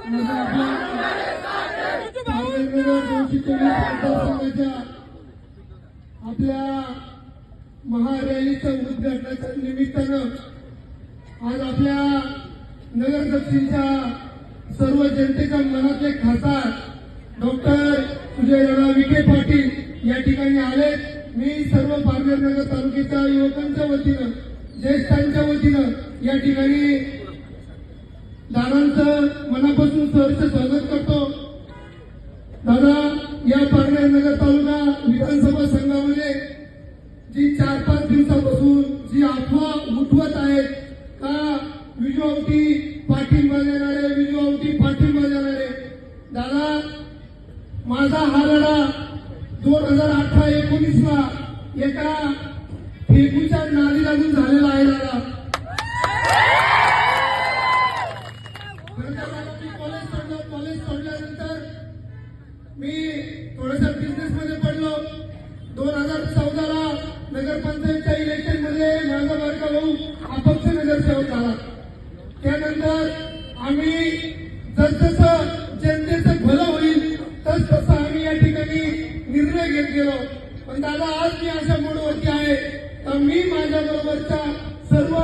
आपल्या वेगवेगळ्या महारॅलीच्या उद्घाटनाच्या निमित्तानं आज आपल्या नगर दक्षिणच्या सर्व जनतेच्या मनातले खासदार डॉक्टर सुजयदादा विखे पाटील या ठिकाणी आले मी सर्व पारनेर नगर तालुक्याच्या युवकांच्या वतीनं ज्येष्ठांच्या वतीनं या ठिकाणी दादांचं मनापासून सहर्ष स्वागत करतो. दादा या पारनेर नगर तालुका विधानसभा संघामध्ये जी चार पाच दिवसापासून जी अफवा उठवत आहेत का विजवावटी पाठिंबा देणारे विजवावटी पाठिंबा देणारे? दादा माझा हा लढा दोन हजार अठरा एकोणीसला एका फेकूच्या नादी लागून झालेला आहे दादा. नगरपंचायतच्या इलेक्शनमध्ये माझा बारका भाऊ अपक्ष नगरसेवक झाला. त्यानंतर आम्ही जसजसं जनतेचं भलं होईल तस तसं आम्ही या ठिकाणी निर्णय घेत गेलो. पण दादा आज मी अशा मोडवरती आहे. तर मी माझ्या बरोबरचा सर्व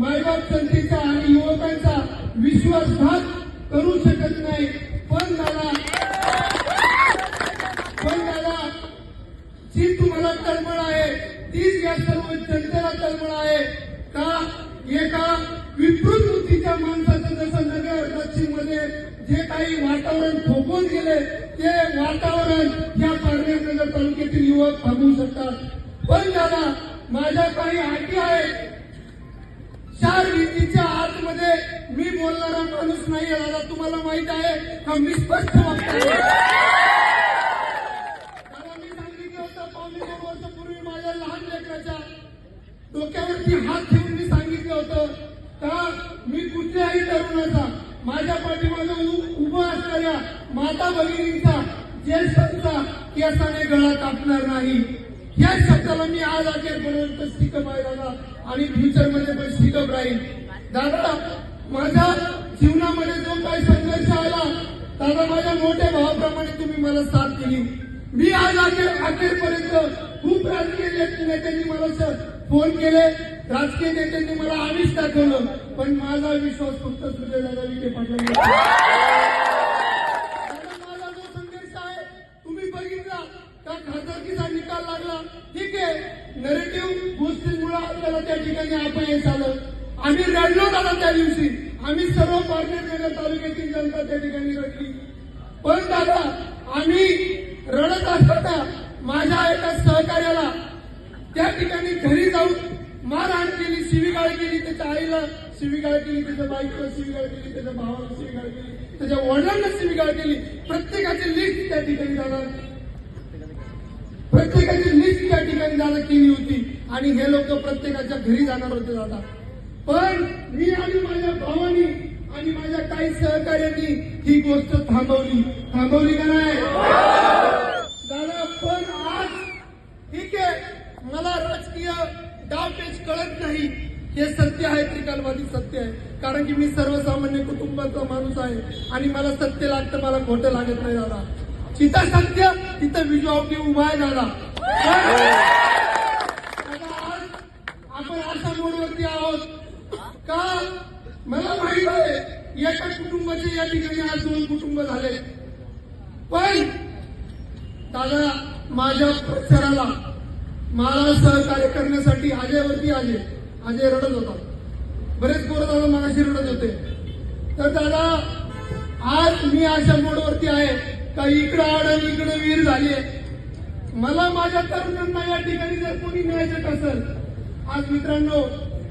मायबाप जनतेचा आणि युवकांचा विश्वासघात करू शकत नाही. पण दादा पण दादा जी तुम्हाला तळमळ आहे तीच या जनतेला तळमळ आहे. का? एका विकृत वृत्तीच्या माणसाचं जसं नगर दक्षिणमध्ये जे काही वातावरण थोपवून गेले ते वातावरण या पारनेर नगर तालुक्यातील युवक थांबवू शकतात. पण दादा माझ्या काही अटी आहेत. चार भिंतीच्या आतमध्ये मी बोलणारा माणूस नाही दादा. तुम्हाला माहीत आहे का? मी स्पष्ट वक्ता डोक्यावरती हात ठेवून मी सांगितलं होतं का? मी कुठल्याही तरुणाचा माझ्या पाठीमागे उभं असणाऱ्या माता भगिनींचा ज्येष्ठांचा केसाने गळा कापणार नाही. या शब्दाला मी आज अखेरपर्यंत स्टिकअप आहे दादा आणि फ्युचरमध्ये पण स्टिकअप राहील दादा माझ्या जीवनामध्ये जो काही संघर्ष आला दादा माझ्या मोठ्या भावाप्रमाणे तुम्ही मला साथ दिली. मी आज अखेर अखेरपर्यंत खूप राजकीय नेत्यांनी मला फोन केले राजकीय नेत्यांनी मला आम्हीच दाखवलं पण माझा विश्वास फक्त सुजयदादा विखे पाटील माझा जो संघर्ष आहे तुम्ही बघितला त्या खासदारकीचा निकाल लागला. ठीक आहे नरेटिव्ह गोष्टींमुळे आपल्याला त्या ठिकाणी अपयश आलं. आम्ही रडलो दादा त्या दिवशी. आम्ही सर्व पारनेर नगर तालुक्यातील जनता त्या ठिकाणी रडली. पण दादा आम्ही रडत असताना माझ्या एका सहकार्याला त्या ठिकाणी घरी जाऊन मारहाण केली शिवीगाळ केली त्याच्या आईला शिवीगाळ केली त्याच्या बाईकला शिवीगाळ केली त्याच्या भावाला शिवीगाळ केली त्याच्या वडिलांना शिवीगाळ केली. प्रत्येकाची लिस्ट त्या ठिकाणी जाणार. प्रत्येकाची लिस्ट त्या ठिकाणी जाणं केली होती. आणि हे लोक प्रत्येकाच्या घरी जाणार होते दादा. पण मी आणि माझ्या भावानी आणि माझ्या काही सहकार्यांनी ही गोष्ट थांबवली. थांबवली का नाही? दादा पण आज ठीक आहे. मला राजकीय डावपेच कळत नाही. हे सत्य आहे त्रिकालवादी सत्य आहे. कारण की मी सर्वसामान्य कुटुंबाचा माणूस आहे. आणि मला सत्य लागतं मला खोटं लागत नाही दादा. जिथं सत्य तिथं विजवावटी उभा आहे दादा. आज आपण अशा मोडवरती आहोत. का? मला माहीत आहे एका कुटुंबाचे या ठिकाणी आज दोन कुटुंब झाले. पण दादा माझ्या प्रचाराला मला सहकार्य करण्यासाठी आजेवरती आले आजे रडत होता बरेच पोरं दादा मगाशी रडत होते. तर दादा आज मी अशा मोडवरती आहे का इकडं आड इकडं वीर झाली मला माझ्या तरुणांना या ठिकाणी जर कोणी न्यायचं असेल आज मित्रांनो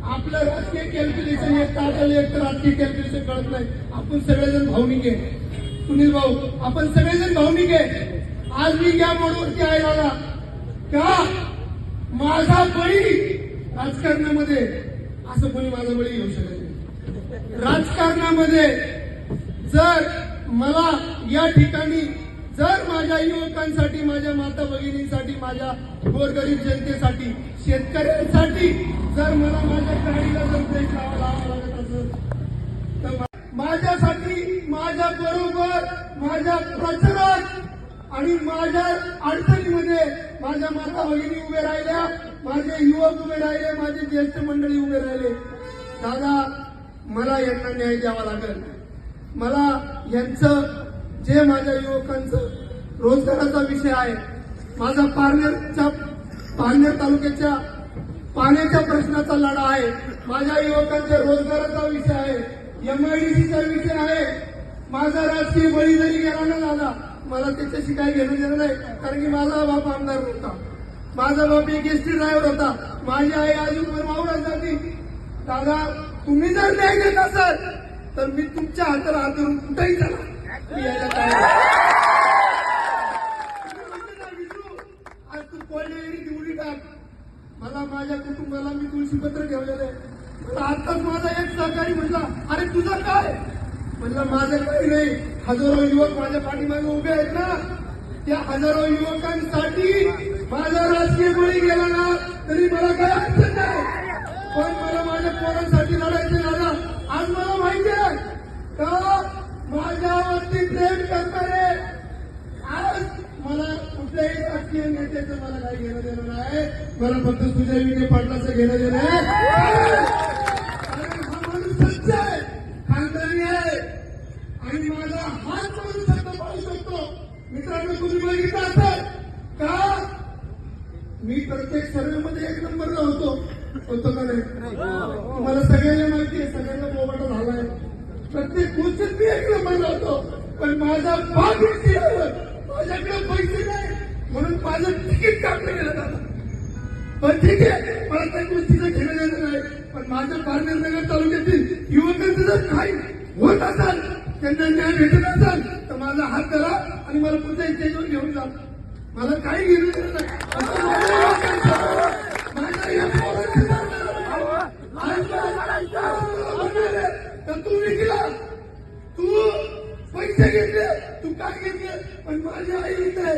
आपलं राजकीय कॅल्क्युलेशन एक आपल्याला एक तर राजकीय कॅल्क्युलेशन कळत नाही. आपण सगळेजण भावनिक आहे. सुनील भाऊ आपण सगळेजण भावनिक आहे. आज मी या मोडवरती आहे दादा. का? माझा बळी राजकारणामध्ये असं कोणी माझा बळी घेऊ शकत नाही. राजकारणामध्ये जर मला या ठिकाणी जर माझ्या युवकांसाठी माझ्या माता भगिनींसाठी माझ्या गोरगरीब जनतेसाठी शेतकऱ्यांसाठी जर मला माझ्या गाडीला जर ब्रेक लावा लावा लागत असेल तर माझ्यासाठी माझ्या बरोबर माझ्या प्रचारात आणि माझ्या अडचणीमध्ये माझ्या माता भगिनी उभे राहिल्या माझे युवक उभे राहिले माझे ज्येष्ठ मंडळी उभे राहिले. दादा मला यांना न्याय द्यावा लागेल. मला यांचं जे माझ्या युवकांचं रोजगाराचा विषय आहे माझा पारनेरच्या पारनेर तालुक्याच्या पाण्याच्या प्रश्नाचा लढा आहे माझ्या युवकांच्या रोजगाराचा विषय आहे एमआयडीसीचा विषय आहे. माझा राजकीय बळी जरी गेला ना दादा मला त्याच्याशी काही घेणं देणं नाही कारण की माझा बाप आमदार होता माझा बाप एक एसटी ड्रायव्हर होता. माझी आई अजून मावळा जाती. दादा तुम्ही जर न्याय देत असाल तर मी तुमच्या हाताला हात धरून कुठेही चला. मी यायला आज तू कोल्हेरी निवडी टाक. मला माझ्या कुटुंबाला मी तुळशी पत्र ठेवलेलं आहे. आताच माझा एक सहकारी म्हटला अरे तुझं काय? म्हणलं माझं काही नाही. हजारो युवक माझ्या पाठीमागे उभे आहेत ना. त्या हजारो युवकांसाठी माझा राजकीय बळी गेला ना तरी मला काय अडचण नाही. पण मला माझ्या पोरांसाठी लढायचं दादा आज मला माहिती आहे का माझ्यावरती प्रेम करणारे आज मला कुठल्याही राजकीय नेत्याचं मला काही घेणं देणं नाही. मला फक्त तुझ्या विखे पाटलाचं घेणं देणं आहे कारण हा माणूस सच्चा आहे खानदानी आहे आणि माझा हात माणूस शब्द पाहू शकतो मित्रांनो तुम्ही बघितलं असाल का? मी प्रत्येक सर्वेमध्ये एक नंबरला होतो. होतो का नाही? तुम्हाला सगळ्यांना माहिती आहे सगळ्यांना मोबाईल झालाय. प्रत्येक गोष्टीत मी एक नंबरला होतो. पण माझा भाग विसरला. माझ्याकडे पैसे नाही. म्हणून माझं तिकीट काढलं गेलं दादा पण ठीक आहे मला त्या गोष्टीचं घेणं देणं नाही. पण माझ्या पारनेर नगर तालुक्यातील युवकांचं जर काही होत असाल त्यांना न्याय भेटत असाल तर माझा हात धरा. आणि मला पुढच्या स्टेजवर घेऊन जा. मला काही घेणं देणं नाही. तू विकला तू पैसे घेतले तू काय घेतले? पण माझी आई इथे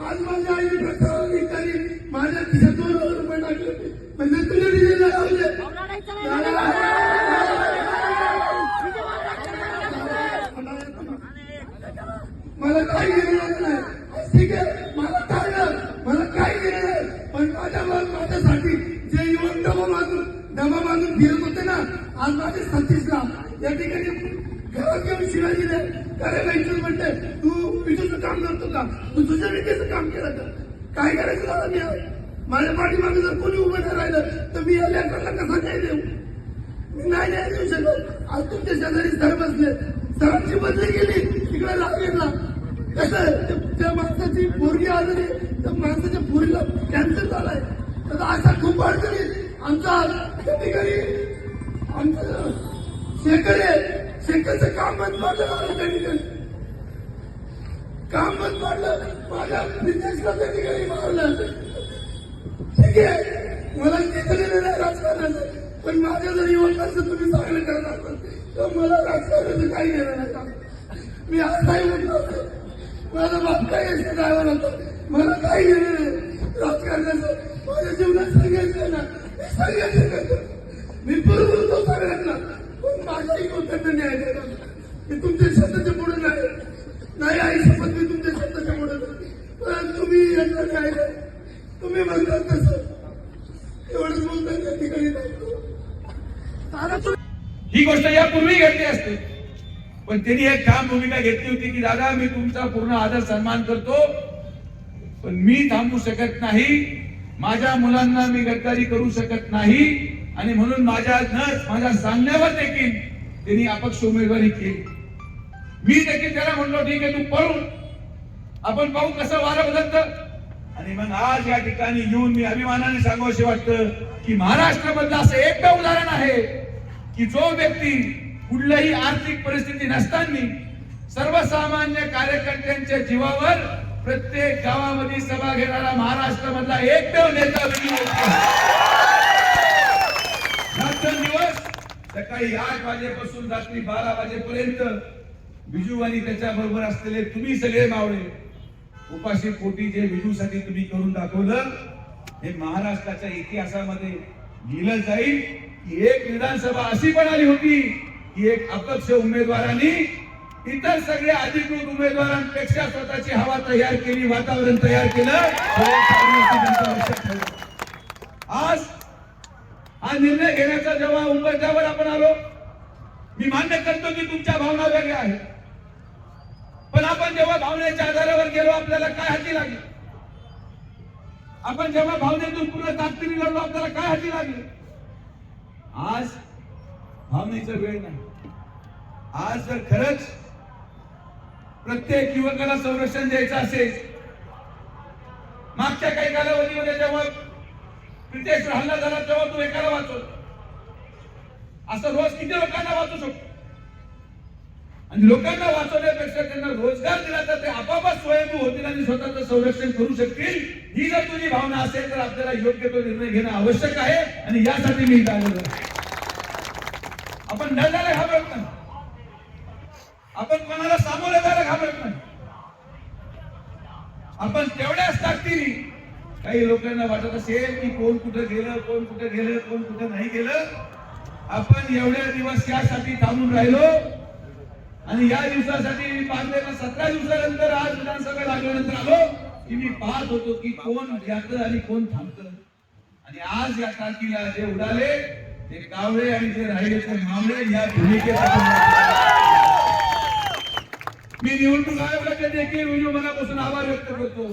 आज माझ्या आईने प्रसाद विचारी माझ्या खिशात दोन हजार रुपये टाकले म्हणजे तुझे दिलेले लावले मला काही घेणं नाही. ठीक आहे? मला कळलं मला काही घेणं पण माझ्या माझ्यासाठी जे युवक डबा बांधून डबा बांधून फिरत होते ना आज माझे सतीशला या ठिकाणी घरात घेऊन शिवाजी दिले करायला इच्छित म्हणते तू विजेचं काम करतो का? तू तुझ्या विजेचं काम केलं का? काय करायचं झालं मी? माझ्या पाठीमागे जर कोणी उभं नाही राहिलं तर मी या लेकराला कसा न्याय देऊ? मी नाही न्याय देऊ शकत. आज तुमच्या शेजारी सर बसले. सरांची बदली गेली तिकडे लागेल कसं त्या माणसाची पोरगी आजारी त्या माणसाच्या पोरीला कॅन्सर झालाय. तर अशा खूप अडचणी आमचा ठिकाणी आमचं शेकर आहे. शेकरचं काम बंद पडलं त्या ठिकाणी काम बंद पडलं. माझ्या बिझनेसला त्या ठिकाणी मारलं ठीक आहे. मला घेतलेलं नाही राजकारणाचं पण माझ्या जर युवकांचं तुम्ही चांगलं करणार तर मला राजकारणाचं काही घेणार नाही. मी आज नाही म्हटलं होतं माझा बाप यायचं ड्रायव्हर होता मला काही घेणं नाही राजकारणाचं माझ्या जीवनात सांगायचं ना मी सांगायचं करतो मी बरोबर होतो सगळ्यांना. पण माझ्या युवकांना न्याय देणार मी तुमच्या शब्दाच्या पुढे नाही. नाही आई शपथ मी तुमच्या शब्दाच्या पुढे नाही. पण तुम्ही यांना न्याय द्या. तुम्ही म्हणतात तसं. एवढंच बोलतात त्या ठिकाणी. ही गोष्ट यापूर्वी घडली असते. पण त्यांनी एक ठाम भूमिका घेतली होती की दादा मी तुमचा पूर्ण आदर सन्मान करतो पण मी थांबू शकत नाही. माझ्या मुलांना मी गद्दारी करू शकत नाही. आणि म्हणून माझ्या न माझ्या सांगण्यावर देखील त्यांनी अपक्ष उमेदवारी केली. मी देखील त्याला म्हणलो ठीक आहे तू पळून. आपण पाहू कसं वारं बदलतं. आणि मग आज या ठिकाणी येऊन मी अभिमानाने सांगावं वाटतं की महाराष्ट्रामधलं असं एकदा उदाहरण आहे की जो व्यक्ती कुठल्याही आर्थिक परिस्थिती नसताना सर्वसामान्य कार्यकर्त्यांच्या जीवावर प्रत्येक गावामध्ये सभा घेणारा महाराष्ट्रामधला एकमेव नेता दिवस सकाळी आठ वाजेपासून रात्री बारा वाजेपर्यंत बिजू आणि त्याच्या बरोबर असलेले तुम्ही सगळे मावळे उपाशी पोटी जे बिजूसाठी तुम्ही करून दाखवलं हे महाराष्ट्राच्या इतिहासामध्ये लिहिलं जाईल की एक विधानसभा अशी पण आली होती ही एक अपक्ष उमेदवारांनी इतर सगळ्या अधिकृत उमेदवारांपेक्षा स्वतःची हवा तयार केली वातावरण तयार केलं. आज हा निर्णय घेण्याचा जेव्हा उमेदवार आपण आलो मी मान्य करतो की तुमच्या भावना वेगळ्या आहेत. पण आपण जेव्हा भावनेच्या आधारावर गेलो आपल्याला काय हाती लागली? आपण जेव्हा भावनेतून पूर्ण ताकदीने लढलो आपल्याला काय हाती लागली? आज भावनेचा वेळ नाही. आज जर खरंच प्रत्येक युवकाला संरक्षण द्यायचं असेल मागच्या काही कालावधीमध्ये जेव्हा प्रितेश हल्ला झाला तेव्हा तू एकाला वाचव. असं रोज किती लोकांना वाचू शकतो? आणि लोकांना वाचवण्यापेक्षा त्यांना रोजगार दिला तर ते आपापच स्वयंभू होतील आणि स्वतःचं संरक्षण करू शकतील. ही जर तुझी भावना असेल तर आपल्याला योग्य तो निर्णय घेणं आवश्यक आहे. आणि यासाठी मी आलेलो आहे. आपण लढायला घाबरत नाही आपण कोणाला सामोरे जायला घाबरत नाही. आपण तेवढ्याच ताकदीने काही लोकांना वाटत असेल की कोण कुठं गेलं कोण कुठं गेलं कोण कुठं नाही गेलं आपण एवढ्या दिवस यासाठी थांबून राहिलो. आणि या दिवसासाठी मी पाहतेला सतरा दिवसानंतर आज विधानसभा लागल्यानंतर आलो की मी पाहत होतो की कोण यात आणि कोण थांबत. आणि आज या तारखेला जे उडाले ते कावळे आणि जे राहिले ते मावळे या भूमिकेत मी निवडणूक आयोगाच्या देखील विजय मनापासून आभार व्यक्त करतो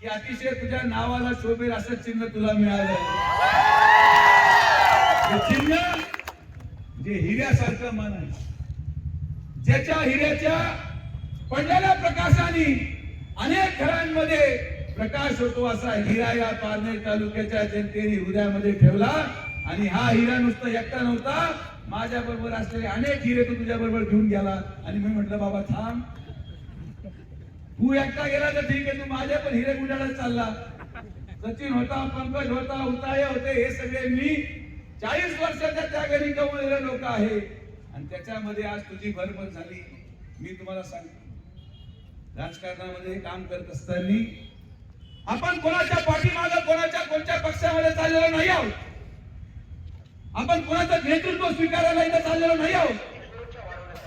की अतिशय तुझ्या नावाला शोभेल असं चिन्ह तुला मिळालं. चिन्ह जे हिऱ्यासारखं मन आहे ज्याच्या हिऱ्याच्या पडलेल्या प्रकाशाने अनेक घरांमध्ये प्रकाश होतो असा हिरा या पारनेर तालुक्याच्या जनतेने हृदयामध्ये ठेवला आणि हा हिरा नुसता एकटा नव्हता. माझ्या बरोबर असलेले अनेक हिरे तो तुझ्या बरोबर घेऊन गेला. आणि मी म्हटलं बाबा थांब. तू एकटा गेला तर ठीक आहे तू माझ्या पण हिरे गुंडाळत चालला. सचिन होता पंकज होता उताय होते हे सगळे मी चाळीस वर्षाच्या त्या घरी कमवलेले लोक आहे. आणि त्याच्यामध्ये आज तुझी भरभर झाली. मी तुम्हाला सांगतो. राजकारणामध्ये काम करत असताना आपण कोणाच्या पाठीमागं कोणाच्या कोणत्या पक्षामध्ये चाललेलो नाही आहोत. आपण कोणाचं नेतृत्व स्वीकारायला इथं चाललेलो नाही आहोत.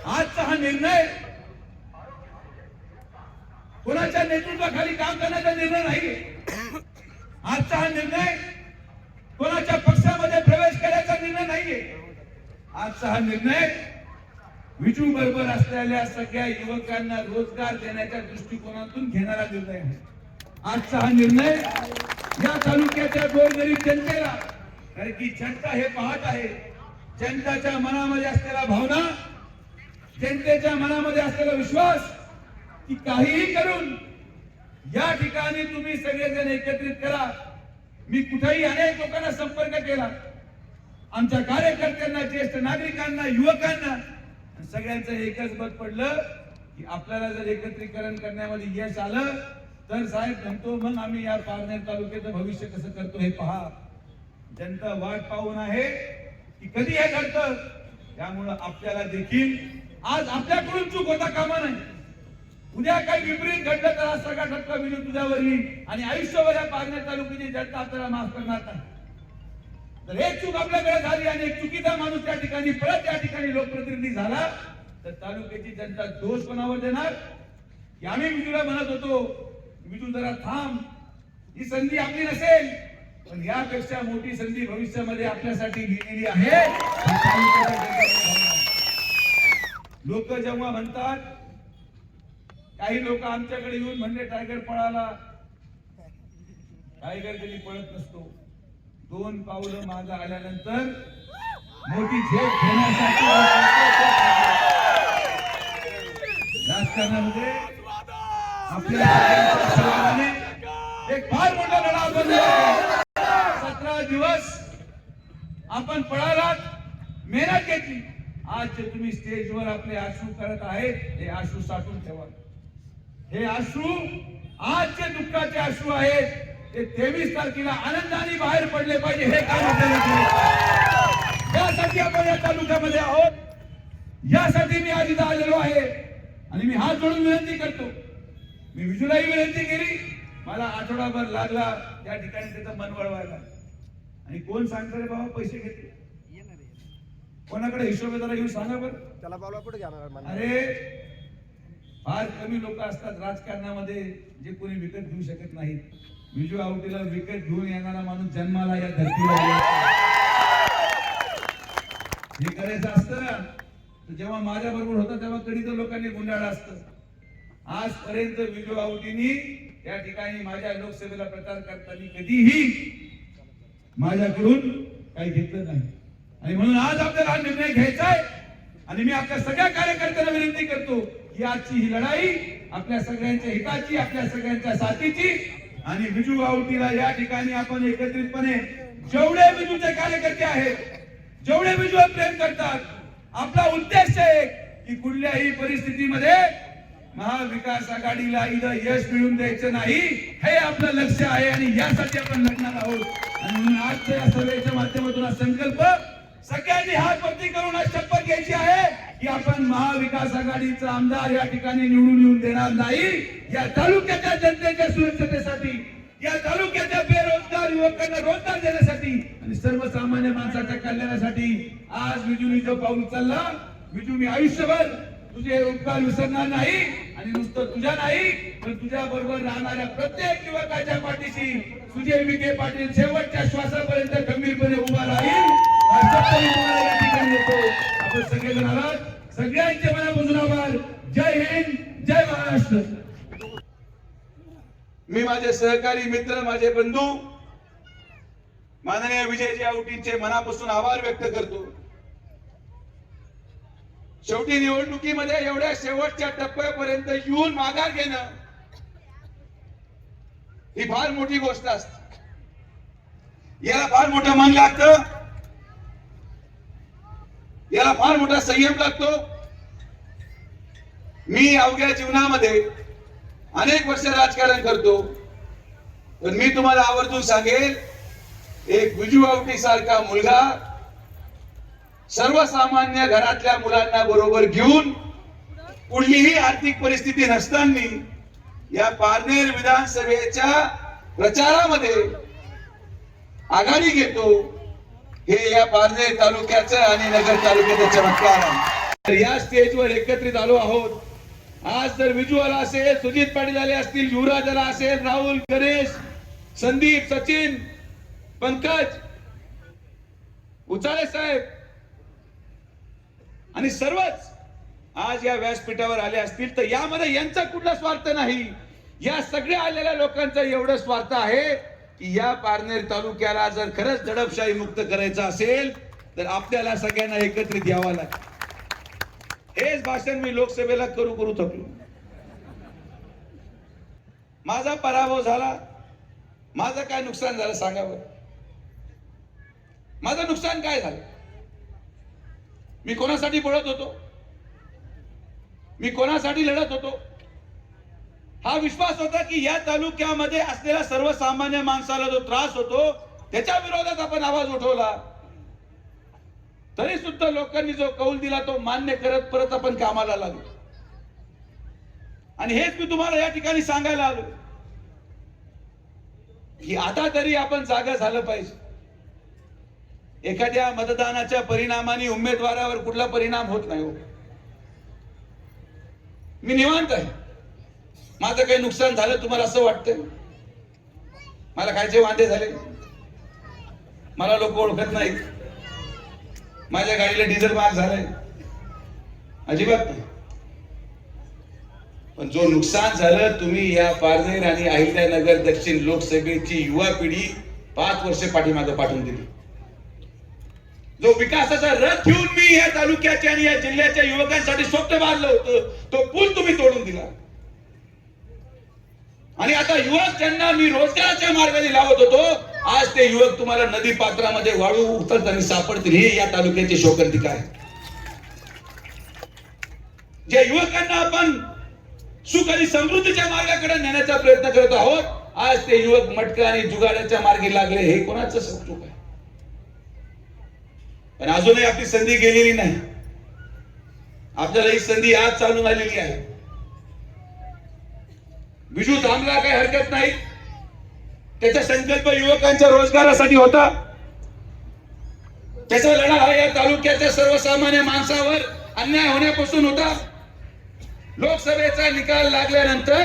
आजचा हा निर्णय कोणाच्या नेतृत्वाखाली काम करण्याचा निर्णय नाहीये. आजचा हा निर्णय कोणाच्या पक्षामध्ये प्रवेश करायचा निर्णय नाहीये. आजचा हा निर्णय विजू बरोबर असलेल्या सगळ्या युवकांना रोजगार देण्याच्या दृष्टिकोनातून घेणारा निर्णय आहे. आजचा हा निर्णय या तालुक्याच्या गोरगरीब जनतेला कारण की जनता हे पाहत आहे जनताच्या मनामध्ये असलेल्या भावना जनतेच्या मनामध्ये असलेला विश्वास की काहीही करून या ठिकाणी तुम्ही सगळेजण एकत्रित करा. मी कुठेही अनेक लोकांना संपर्क केला. आमच्या कार्यकर्त्यांना ज्येष्ठ नागरिकांना युवकांना. आणि सगळ्यांचं एकच मत पडलं की आपल्याला जर एकत्रीकरण करण्यामध्ये यश आलं तर साहेब म्हणतो मग आम्ही या पारनेर तालुक्याचं भविष्य कसं करतो हे पहा. जनता वाट पाहून आहे की कधी हे घडतं? त्यामुळं आपल्याला देखील आज आपल्याकडून चूक होता कामा नाही उद्या काही विपरीत घडलं तर हा सगळा ठपका विजय तुझ्यावर येईल आणि आयुष्यभर या पारनेर तालुक्याची जनता आपल्याला माफ करणार नाही. तर एक चूक आपल्याकडे झाली आणि एक चुकीचा माणूस त्या ठिकाणी परत त्या ठिकाणी लोकप्रतिनिधी झाला तर तालुक्याची जनता दोष कोणावर देणार. की आम्ही विजूला म्हणत होतो विजू जरा थांब. ही संधी आपली नसेल पण यापेक्षा मोठी संधी भविष्यामध्ये आपल्यासाठी लिहिलेली आहे. लोक जेव्हा म्हणतात काही लोक आमच्याकडे येऊन म्हणले टायगर पळाला. टायगर कधी पळत नसतो. दोन पावलं मागे आल्यानंतर मोठी झेप घेण्यासाठी राजकारणामध्ये आपल्या एक फार मोठा लढा बनला सतरा दिवस आपण पळालात मेहनत घेतली. आज जे तुम्ही स्टेजवर आपले आश्रू करत आहेत हे आश्रू साठून ठेवा. हे अश्रू आज जे दुःखाचे अश्रू आहेत ते तेवीस तारखेला आनंदाने बाहेर पडले पाहिजे हे काम आपल्याला. त्यासाठी आपण या तालुक्यामध्ये आहोत. यासाठी मी आज इथं आलेलो आहे. आणि मी हात जोडून विनंती करतो. मी विजूलाही विनंती केली. मला आठवडाभर लागला त्या ठिकाणी त्याचं मन वळवायला. आणि कोण सांगतं रे बाबा पैसे घेतले. कोणाकडे हिशोब जरा येऊन सांगा बरं. त्याला बाबा कुठे जाणार म्हणा अरे फार कमी लोक असतात राजकारणामध्ये जे कोणी विकत घेऊ शकत नाहीत. विजू आवटीला विकत घेऊन येणारा माणूस जन्माला या धर्तीला हे करायचं असतं ना तर जेव्हा माझ्या बरोबर होता तेव्हा कधी तर लोकांनी गुंडाळ असतं. आजपर्यंत विजू आवटीनी त्या ठिकाणी माझ्या लोकसभेला प्रचार करताना कधीही माझ्याकडून काही घेतलं नाही. आणि म्हणून आज आपल्याला हा निर्णय घ्यायचा आहे आणि मी आपल्या सगळ्या कार्यकर्त्यांना विनंती करतो याची आजची ही लढाई आपल्या सगळ्यांच्या हिताची आपल्या सगळ्यांच्या साथीची. आणि बिजू गावटीला या ठिकाणी आपण एकत्रितपणे जेवढे बिजूचे कार्यकर्ते आहेत जेवढे विजूवर प्रेम करतात आपला उद्देश आहे की कुठल्याही परिस्थितीमध्ये महाविकास आघाडीला इथं यश मिळून द्यायचं नाही हे आपलं लक्ष आहे आणि यासाठी आपण लढणार आहोत. आणि म्हणून आजच्या या सभेच्या माध्यमातून संकल्प सगळ्यांनी हात वरती करून आज शपथ घ्यायची आहे की आपण महाविकास आघाडीचा आमदार या ठिकाणी निवडून येऊन देणार नाही. या तालुक्याच्या जनतेच्या सुरक्षतेसाठी या तालुक्याच्या बेरोजगार युवकांना रोजगार देण्यासाठी आणि सर्वसामान्य माणसाच्या कल्याणासाठी आज विजूनी जो पाऊल उचलला. विजू आयुष्यभर तुझे उपकार विसरणार नाही आणि नुसतं तुझ्या नाही तर तुझ्या बरोबर राहणाऱ्या प्रत्येक युवकाच्या पाठीशी सुजय विखे पाटील शेवटच्या श्वासापर्यंत गंभीरपणे उभा राहील. आपण सगळेजण आहात सगळ्यांचे मनापासून आभार. जय हिंद जय महाराष्ट्र. मी माझे सहकारी मित्र माझे बंधू माननीय विजयजी आवटींचे मनापासून आभार व्यक्त करतो. शेवटी निवडणुकीमध्ये एवढ्या शेवटच्या टप्प्यापर्यंत येऊन माघार घेणं ही फार मोठी गोष्ट असते. याला फार मोठं मन लागत. याला फार मोठा संयम लागतो. मी अवघ्या जीवनामध्ये अनेक वर्ष राजकारण करतो. पण मी तुम्हाला आवर्जून सांगेल एक बिजू आवटी सारखा मुलगा सर्वसामान्य घरातल्या मुलांना बरोबर घेऊन कुठलीही आर्थिक परिस्थिती नसताना या पारनेर विधानसभेच्या प्रचारामध्ये आघाडी घेतो हे या पारनेर तालुक्याचं आणि नगर तालुक्याचं चमत्कार आहे. तर या स्टेजवर एकत्रित आलो आहोत. आज जर विजू आला असेल सुजित पाटील आले असतील युवराज आला असेल राहुल गणेश संदीप सचिन पंकज उचाळे साहेब आणि सर्वच आज या व्यासपीठावर आले असतील तर यामध्ये यांचा कुठला स्वार्थ नाही? या सगळ्या आलेल्या लोकांचा एवढं स्वार्थ आहे की या पारनेर तालुक्याला जर खरंच दडपशाही मुक्त करायचं असेल तर आपल्याला सगळ्यांना एकत्रित यावं लागेल. हेच भाषण मी लोकसभेला करू करू थकलो. माझा पराभव झाला. माझं काय नुकसान झालं सांगावं माझं नुकसान काय झालं? मी कोणासाठी पळत होतो? मी कोणासाठी लढत होतो? हा विश्वास होता की या तालुक्यामध्ये असलेल्या सर्वसामान्य माणसाला जो त्रास होतो त्याच्या विरोधात आपण आवाज उठवला. तरी सुद्धा लोकांनी जो कौल दिला तो मान्य करत परत आपण कामाला लागलो. आणि हेच मी तुम्हाला या ठिकाणी सांगायला आलो. की आता तरी आपण जागा झालं पाहिजे. एखाद्या मतदानाच्या परिणामाने उमेदवारावर कुठला परिणाम होत नाही हो. मी निवांत आहे. माझं काही नुकसान झालं तुम्हाला असं वाटतं मला कायचे वांदे झाले. मला लोक ओळखत नाहीत. माझ्या गाडीला डिझेल मार्क झालाय. अजिबात नाही. पण जो नुकसान झालं तुम्ही या पारनेर आणि अहिल्यानगर दक्षिण लोकसभेची युवा पिढी पाच वर्ष पाठीमागं पाठवून दिली. जो विकासाचा रथ घेऊन मी या तालुक्याच्या आणि या जिल्ह्याच्या युवकांसाठी स्वप्न बांधलं होतं तो पूल तुम्ही तोडून दिला. आणि आता युवक ज्यांना मी रोजगाराच्या मार्गाने लावत होतो आज ते युवक तुम्हाला नदी पात्रामध्ये वाळू उतरताना सापडतील हे या तालुक्याचे शोकंतिका आहे ज्या युवकांना आपण सुख आणि समृद्धीच्या मार्गाकडे नेण्याचा प्रयत्न करत आहोत आज ते युवक मटका आणि जुगाड्याच्या मार्गी लागले हे कोणाचं चूक आहे पण अजूनही आपली संधी गेलेली नाही. आपल्याला ही संधी आज चालून आलेली आहे. बिजू थांबला काही हरकत नाही. त्याचा संकल्प युवकांच्या रोजगारासाठी होता. त्याचा लढा हा या तालुक्याच्या सर्वसामान्य माणसावर अन्याय होण्यापासून होता. लोकसभेचा निकाल लागल्यानंतर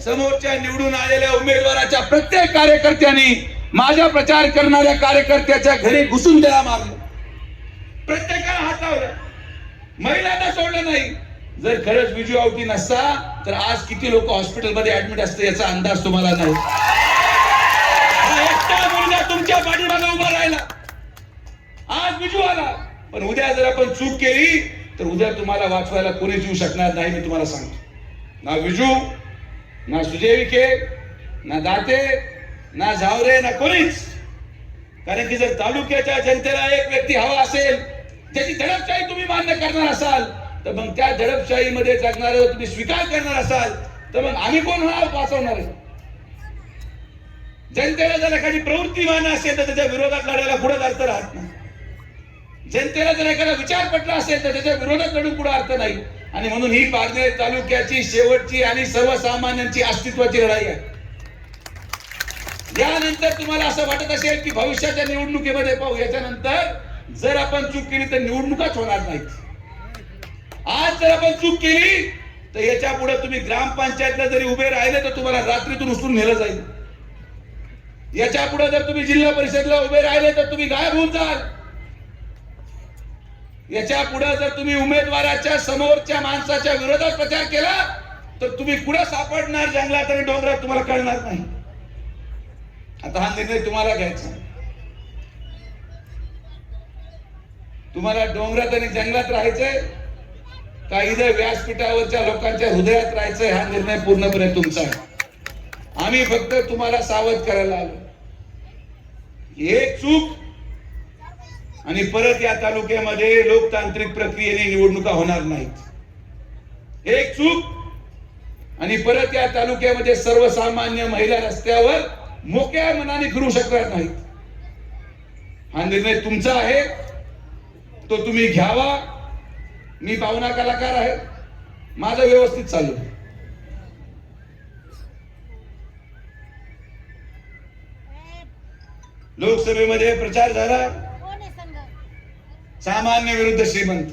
समोरच्या निवडून आलेल्या उमेदवाराच्या प्रत्येक कार्यकर्त्यांनी माझ्या प्रचार करणाऱ्या कार्यकर्त्याच्या घरी घुसून त्याला मारलं. का नाही. जर खरंच विजू आवटी नसता तर आज किती लोक हॉस्पिटलमध्ये ऍडमिट असते याचा अंदाज तुम्हाला नाही. मुलगा तुमच्या पाठीमागे उभा राहिला. आज विजू आला. पण उद्या जर आपण चूक केली तर उद्या तुम्हाला वाचवायला कोणीच येऊ शकणार नाही मी तुम्हाला सांगतो. ना विजू ना सुजय विखे ना दाते ना झावरे ना कोणीच. कारण की जर तालुक्याच्या जनतेला एक व्यक्ती हवा असेल त्याची दडपशाही तुम्ही मान्य करणार असाल तर मग त्या दडपशाहीमध्ये जगणार तुम्ही स्वीकार करणार असाल तर मग आम्ही कोण होणार वाचवणार आहे? जनतेला जर एखादी प्रवृत्ती असेल तर त्याच्या विरोधात लढायला पुढे अर्थ राहत नाही. जनतेला जर एखादा विचार पटला असेल तर त्याच्या विरोधात लढून पुढे अर्थ नाही. आणि म्हणून ही पारनेर तालुक्याची शेवटची आणि सर्वसामान्यांची अस्तित्वाची लढाई आहे. यानंतर तुम्हाला असं वाटत असेल की भविष्याच्या निवडणुकीमध्ये पाहू. याच्यानंतर जर आपण चूक केली तर निवडणुकाच होणार नाहीत. आज जर आपण चूक केली तर याच्यापुढे तुम्ही ग्रामपंचायतला जरी उभे राहिले तर तुम्हाला रात्रीतून उचलून नेलं जाईल. याच्यापुढे जर तुम्ही जिल्हा परिषदला उभे राहिले तर तुम्ही गायब होऊन जाल. याच्यापुढे जर तुम्ही उमेदवाराच्या समोरच्या माणसाच्या विरोधात प्रचार केला तर तुम्ही कुठं सापडणार जंगलात आणि डोंगरात तुम्हाला कळणार नाही. आता हा निर्णय तुम्हाला घ्यायचा तुम्हाला डोंगरात आणि जंगलात राहायचंय का व्यासपीठावरच्या लोकांच्या हृदयात राहायचंय हा निर्णय पूर्णपणे तुमचा आहे. आम्ही फक्त तुम्हाला सावध करायला आलो. एक चूक आणि परत या तालुक्यामध्ये लोकतांत्रिक प्रक्रियेने निवडणुका होणार नाहीत. एक चूक आणि परत या तालुक्यामध्ये सर्वसामान्य महिला रस्त्यावर मोक्या मनाने फिरू शकणार नाहीत. हा निर्णय तुमचा आहे तो तुम्ही घ्यावा. मी पाहुणा कलाकार आहे. माझं व्यवस्थित चालू. लोकसभेमध्ये प्रचार झाला. सामान्य विरुद्ध श्रीमंत.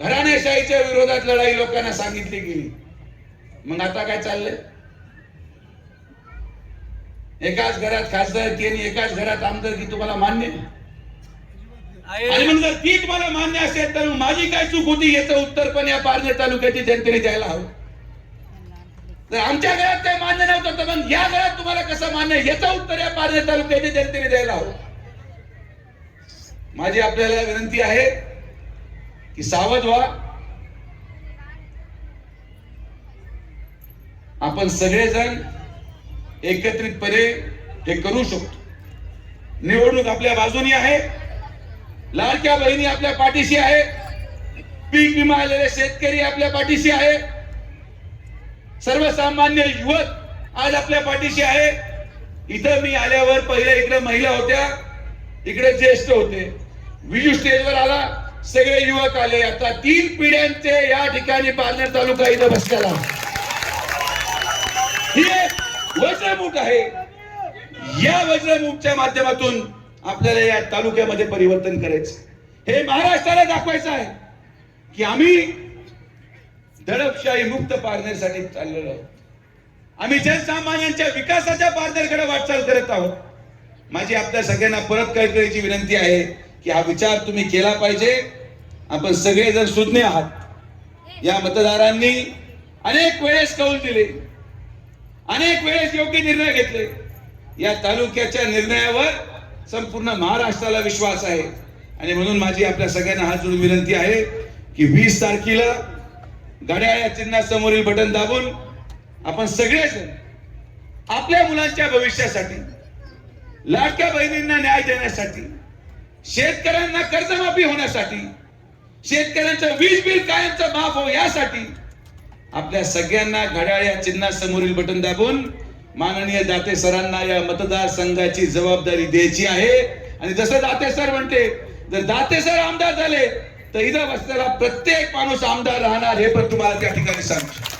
घराणेशाहीच्या विरोधात लढाई लोकांना सांगितली गेली. मग आता काय चाललंय? एकाच घरात खासदारकी आणि एकाच घरात आमदारकी तुम्हाला मान्य? आणि मग जर ती तुम्हाला मान्य असेल तर मग माझी काय चूक होती याचं उत्तर पण या पारनेर तालुक्यातील जनतेने द्यायला हवं. तर आमच्या घरात काय मान्य नव्हतं तर मग या घरात तुम्हाला कसं मान्य याचं उत्तर या पारनेर तालुक्यातील जनतेने द्यायला हवं. माझी आपल्याला विनंती आहे की सावध व्हा. आपण सगळेजण एकत्रितपणे हे करू शकतो. निवडणूक आपल्या बाजूनी आहे. लाडक्या बहिणी आपल्या पाठीशी आहे. पीक विमा आलेले शेतकरी आपल्या पाठीशी आहे. सर्वसामान्य युवक आज आपल्या पाठीशी आहे. इथं मी आल्यावर पहिले इकडे महिला होत्या इकडे ज्येष्ठ होते. विजू स्टेजवर आला सगळे युवक आले. आता तीन पिढ्यांचे या ठिकाणी पारनेर तालुका इथं बसलेला आहे. ही एक वज्रमुख आहे. या वज्रमुखच्या माध्यमातून आपल्याला या तालुक्यामध्ये परिवर्तन करायचं. हे महाराष्ट्राला दाखवायचं आहे की आम्ही दडपशाही मुक्त पारनेरसाठी चाललेलो आहोत. आम्ही जनसामान्यांच्या विकासाच्या पारनेरकडे वाटचाल करत आहोत. माझी आपल्या सगळ्यांना परत कळकळीची विनंती आहे की हा विचार तुम्ही केला पाहिजे. आपण सगळेजण सुज्ञ आहात. या मतदारांनी अनेक वेळेस कौल दिले. अनेक वेळेस योग्य निर्णय घेतले. या तालुक्याच्या निर्णयावर संपूर्ण महाराष्ट्राला विश्वास आहे. आणि म्हणून माझी आपल्या सगळ्यांना हात जोडून विनंती आहे की वीस तारखेला घड्याळ्या चिन्हासमोरील बटन दाबून आपण सगळेजण आपल्या मुलांच्या भविष्यासाठी लाडक्या बहिणींना न्याय देण्यासाठी शेतकऱ्यांना कर्जमाफी होण्यासाठी शेतकऱ्यांचं वीज बिल कायमचं माफ हो यासाठी आपल्या सगळ्यांना घड्याळ्या चिन्हासमोरील बटन दाबून माननीय दाते सरांना या मतदारसंघाची जबाबदारी द्यायची आहे. आणि जसं दाते सर म्हणते जर दाते सर आमदार झाले तर इथं बसलेला प्रत्येक माणूस आमदार राहणार हे पण तुम्हाला त्या ठिकाणी सांगतो.